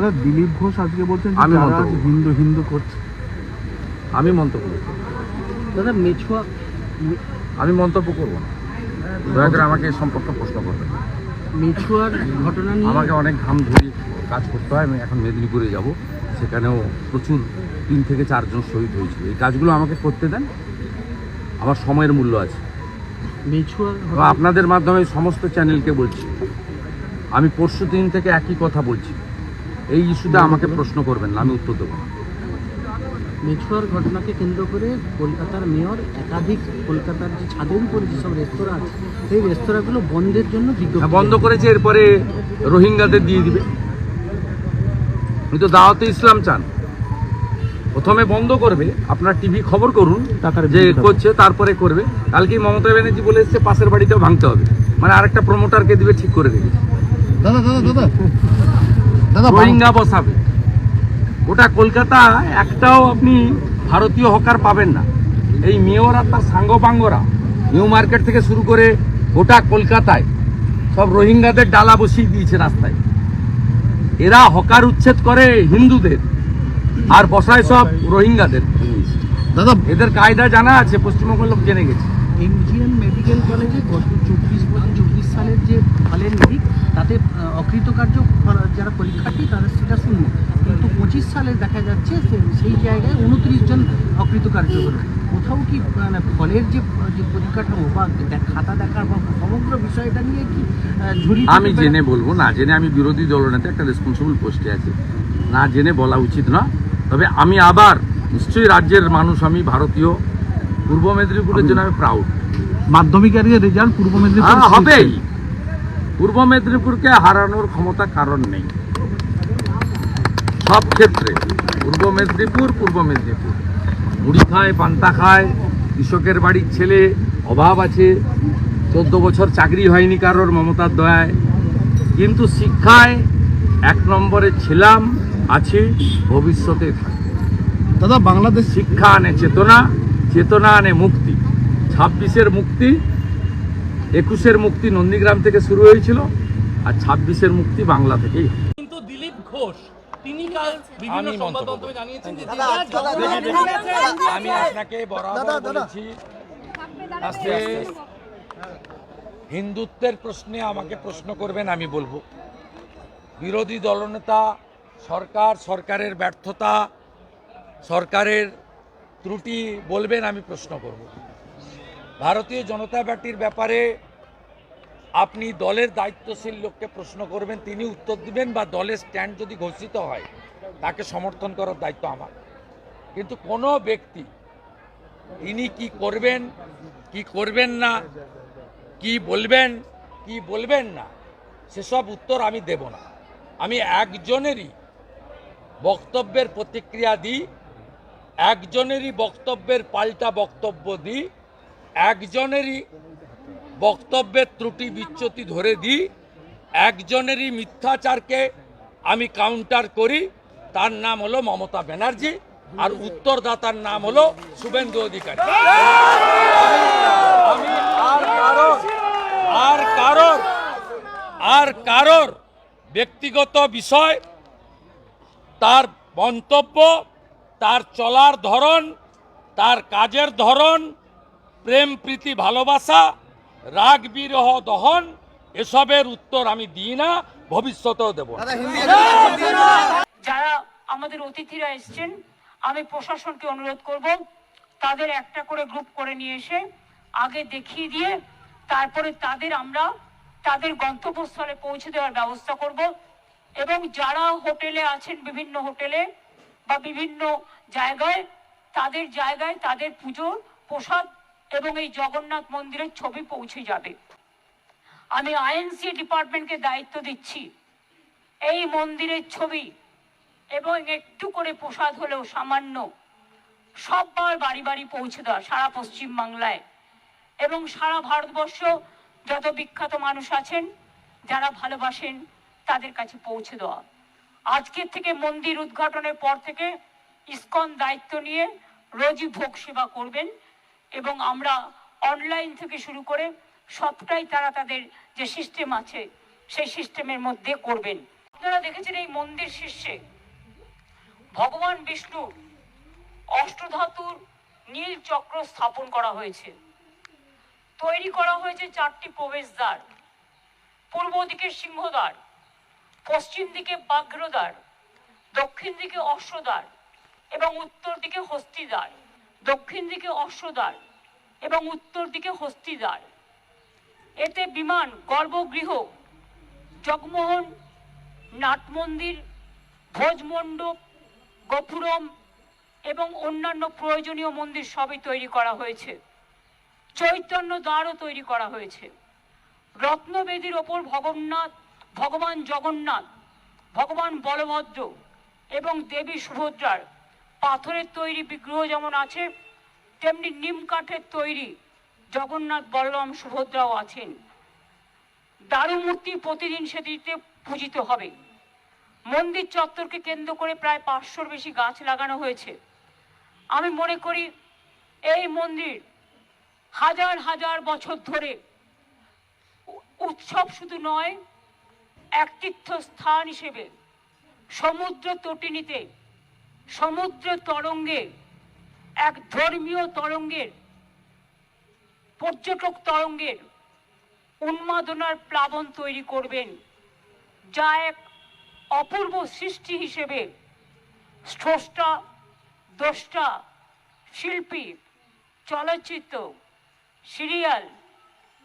দাদা দিলীপ ঘোষ আজকে বলছেন আমি হিন্দু হিন্দু করছে। আমি মন্তব্য করব দাদা মেছুয়া আমি মন্তব্য করব না। দয়া করে আমাকে এই সম্পর্কে প্রশ্ন করবেন। মেছুয়ার ঘটনা নিয়ে আমাকে অনেক ঘাম ধরিয়ে কাজ করতে হয়। আমি এখন মেদিনীপুরে যাব। সেখানেও প্রচুর তিন থেকে চারজন শহীদ হয়েছিল। এই কাজগুলো আমাকে করতে দেন। আমার সময়ের মূল্য আছে। মেছুয়ার আপনাদের মাধ্যমে সমস্ত চ্যানেলকে বলছি। আমি পরশু দিন থেকে একই কথা বলছি। এই ইস্যুতে আমাকে প্রশ্ন করবেন না আমি উত্তর দেবো। মেছুয়ার ঘটনাকে কেন্দ্র করে কলকাতার মেয়র একাধিক কলকাতার যে ছাদের উপরে যেসব রেস্তোরাঁ আছে সেই রেস্তোরাঁগুলো বন্ধের জন্য বিজ্ঞপ্তি হ্যাঁ, বন্ধ করেছে এরপরে রোহিঙ্গাদের দিয়ে দিবে। উনি তো দাওয়াতে ইসলাম চান। প্রথমে বন্ধ করবে আপনার টিভি খবর করুন টাকার যে করছে তারপরে করবে। কালকে মমতা ব্যানার্জি বলে এসছে পাশের বাড়িতেও ভাঙতে হবে। মানে আরেকটা প্রমোটারকে দিবে ঠিক করে রেখেছে দাদা দাদা দাদা দাদা। রোহিঙ্গা বসাবে। গোটা কলকাতা একটাও আপনি ভারতীয় হকার পাবেন না। এই মেয়র আর তার সাঙ্গ পাঙ্গরা নিউ মার্কেট থেকে শুরু করে গোটা কলকাতায় সব রোহিঙ্গাদের ডালা বসিয়ে দিয়েছে রাস্তায়। এরা হকার উচ্ছেদ করে হিন্দুদের আর বসায় সব রোহিঙ্গাদের। দাদা এদের কায়দা জানা আছে পশ্চিমবঙ্গের লোক জেনে গেছে। এমজিএম মেডিকেল কলেজে গত চব্বিশ চব্বিশ সালের যে ফলের নিরিখ তাতে অকৃতকার্য ফল- যারা পরীক্ষার্থী তাদের সেটা শূন্য কিন্তু পঁচিশ দেখা যাচ্ছে সেই জায়গায় উনত্রিশ জন অকৃতকার্য হলো কোথাও কি মানে ফলের যে যে পরিকাঠামো বা খাতা দেখার বা সমগ্র বিষয়টা নিয়ে কি ঝুড়ি আমি জেনে বলব না জেনে আমি বিরোধী দলনেতা একটা রেসপন্সিবল পোস্টে আছি। না জেনে বলা উচিত না। তবে আমি আবার নিশ্চয়ই রাজ্যের মানুষ আমি ভারতীয় পূর্ব মেদিনীপুরের জন্য আমি প্রাউড মাধ্যমিকের রেজাল্ট পূর্ব মেদিনীপুর হ্যাঁ হবেই। পূর্ব মেদিনীপুরকে হারানোর ক্ষমতা কারণ নেই। সব ক্ষেত্রে পূর্ব মেদিনীপুর পূর্ব মেদিনীপুর। মুড়ি খায় পান্তা খায় কৃষকের বাড়ির ছেলে অভাব আছে চোদ্দ বছর চাকরি হয়নি কারোর মমতার দয়ায়। কিন্তু শিক্ষায় এক নম্বরে ছিলাম আছি ভবিষ্যতে থাকব। দাদা বাংলাদেশ শিক্ষা আনে চেতনা চেতনা আনে মুক্তি। ছাব্বিশের মুক্তি একুশের মুক্তি নন্দীগ্রাম থেকে শুরু হয়েছিল আর ছাব্বিশের মুক্তি বাংলা থেকেই কিন্তু দিলীপ ঘোষ বিভিন্ন আমি সংবাদ মন্তব্য মাধ্যমে জানিয়েছেন যে আমি আপনাকে বরাবর বলেছি হিন্দুত্বের প্রশ্নে আমাকে প্রশ্ন করবেন আমি বলব। বিরোধী দলনেতা সরকার সরকারের ব্যর্থতা সরকারের ত্রুটি বলবেন আমি প্রশ্ন করব। ভারতীয় জনতা পার্টির ব্যাপারে আপনি দলের দায়িত্বশীল লোককে প্রশ্ন করবেন তিনি উত্তর দিবেন বা দলের স্ট্যান্ড যদি ঘোষিত হয় তাকে সমর্থন করার দায়িত্ব আমার। কিন্তু কোনো ব্যক্তি তিনি কি করবেন কি করবেন না, কি বলবেন কি বলবেন না, সেসব উত্তর আমি দেব না। আমি একজনেরই বক্তব্যের প্রতিক্রিয়া দিই, একজনেরই বক্তব্যের পাল্টা বক্তব্য দিই, একজনেরই বক্তব্যের ত্রুটি বিচ্যুতি ধরে দিই, একজনেরই মিথ্যাচারকে আমি কাউন্টার করি তার নাম হলো মমতা ব্যানার্জি আর উত্তরদাতার নাম হলো শুভেন্দু অধিকারী। আমি আর কারোর? আর কারোর? আর কারোর? ব্যক্তিগত বিষয় তার মন্তব্য তার চলার ধরন তার কাজের ধরন প্রেম প্রীতি ভালোবাসা রাগ বিরহ দহন এসবের উত্তর আমি দিই না ভবিষ্যতেও দেব আমাদের অতিথিরা এসছেন, আমি প্রশাসনকে অনুরোধ করব, তাদের একটা করে গ্রুপ করে নিয়ে এসে আগে দেখিয়ে দিয়ে তারপরে তাদের আমরা তাদের গন্তব্যস্থলে পৌঁছে দেওয়ার ব্যবস্থা করব। এবং যারা হোটেলে আছেন বিভিন্ন হোটেলে বা বিভিন্ন জায়গায়, তাদের জায়গায় তাদের পুজোর প্রসাদ এবং এই জগন্নাথ মন্দিরের ছবি পৌঁছে যাবে। আমি আইএনসি ডিপার্টমেন্টকে দায়িত্ব দিচ্ছি। এই মন্দিরের ছবি এবং একটু করে প্রসাদ হলেও সামান্য। সববার বাড়ি বাড়ি পৌঁছে দেওয়া সারা পশ্চিম বাংলায়। এবং সারা ভারতবর্ষ যত বিখ্যাত মানুষ আছেন, যারা ভালোবাসেন, তাদের কাছে পৌঁছে দেওয়া। আজকের থেকে মন্দির উদ্ঘাটনের পর থেকে ইস্কন দায়িত্ব নিয়ে রোজই ভোগ সেবা করবেন এবং আমরা অনলাইন থেকে শুরু করে সবটাই তারা তাদের যে সিস্টেম আছে, সেই সিস্টেমের মধ্যে করবেন। আপনারা দেখেছেন এই মন্দির শীর্ষে ভগবান বিষ্ণুর অষ্টধাতুর নীল চক্র স্থাপন করা হয়েছে। তৈরি করা হয়েছে চারটি প্রবেশদ্বার। পূর্ব দিকে সিংহদ্বার, পশ্চিম দিকে বাগ্রদ্বার দক্ষিণ দিকে অশ্বদ্বার এবং উত্তর দিকে হস্তিদ্বার। দক্ষিণ দিকে অশ্বদ্বার এবং উত্তর দিকে হস্তিদ্বার। এতে বিমান, গর্ভগৃহ, জগমোহন নাট মন্দির ভোজমণ্ডপ গফুরম এবং অন্যান্য প্রয়োজনীয় মন্দির সবই তৈরি করা হয়েছে। চৈতন্য দ্বারও তৈরি করা হয়েছে। রত্নবেদীর ওপর ভগন্নাথ, ভগবান জগন্নাথ, ভগবান বলভদ্র এবং দেবী সুভদ্রার পাথরের তৈরি বিগ্রহ যেমন আছে, তেমনি নিম কাঠের তৈরি জগন্নাথ বলরাম সুভদ্রাও আছেন। দারুমূর্তি প্রতিদিন সেটিতে পূজিত হবে। মন্দির চত্বরকে কেন্দ্র করে প্রায় পাঁচশোর বেশি গাছ লাগানো হয়েছে। আমি মনে করি এই মন্দির হাজার হাজার বছর ধরে উৎসব শুধু নয়, এক তীর্থস্থান হিসেবে সমুদ্র তটিনীতে, সমুদ্র তরঙ্গে, এক ধর্মীয় তরঙ্গের, পর্যটক তরঙ্গের উন্মাদনার প্লাবন তৈরি করবেন। যা এক অপূর্ব সৃষ্টি হিসেবে স্রষ্টা, দ্রষ্টা, শিল্পী, চলচ্চিত্র, সিরিয়াল,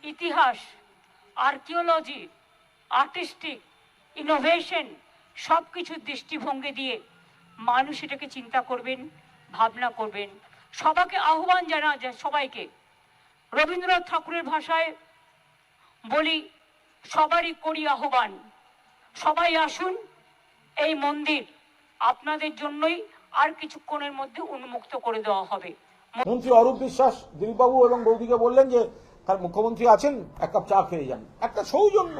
ইতিহাস, আর্কিওলজি, আর্টিস্টিক, ইনোভেশন সব কিছুর দৃষ্টিভঙ্গি দিয়ে মানুষ এটাকে চিন্তা করবেন, ভাবনা করবেন। সবাইকে আহ্বান জানা যায় সবাইকে রবীন্দ্রনাথ ঠাকুরের ভাষায় বলি, সবারই করি আহ্বান। সবাই আসুন এই মন্দির আপনাদের জন্যই আর কিছুক্ষণের মধ্যে উন্মুক্ত করে দেওয়া হবে। মন্ত্রী অরূপ বিশ্বাস দিলীপবাবু এবং বৌদিকে বললেন যে, তার মুখ্যমন্ত্রী আছেন, এক কাপ চা খেয়ে যান। একটা সৌজন্য।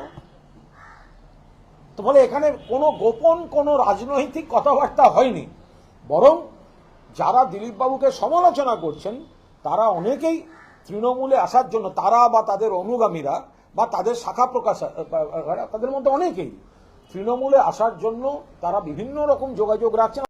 তো ফলে এখানে কোনো গোপন, কোনো রাজনৈতিক কথাবার্তা হয়নি। বরং যারা দিলীপবাবুকে সমালোচনা করছেন, তারা অনেকেই তৃণমূলে আসার জন্য, তারা বা তাদের অনুগামীরা বা তাদের শাখা প্রকাশ তাদের মধ্যে অনেকেই তৃণমূলে আসার জন্য তারা বিভিন্ন রকম যোগাযোগ রাখছেন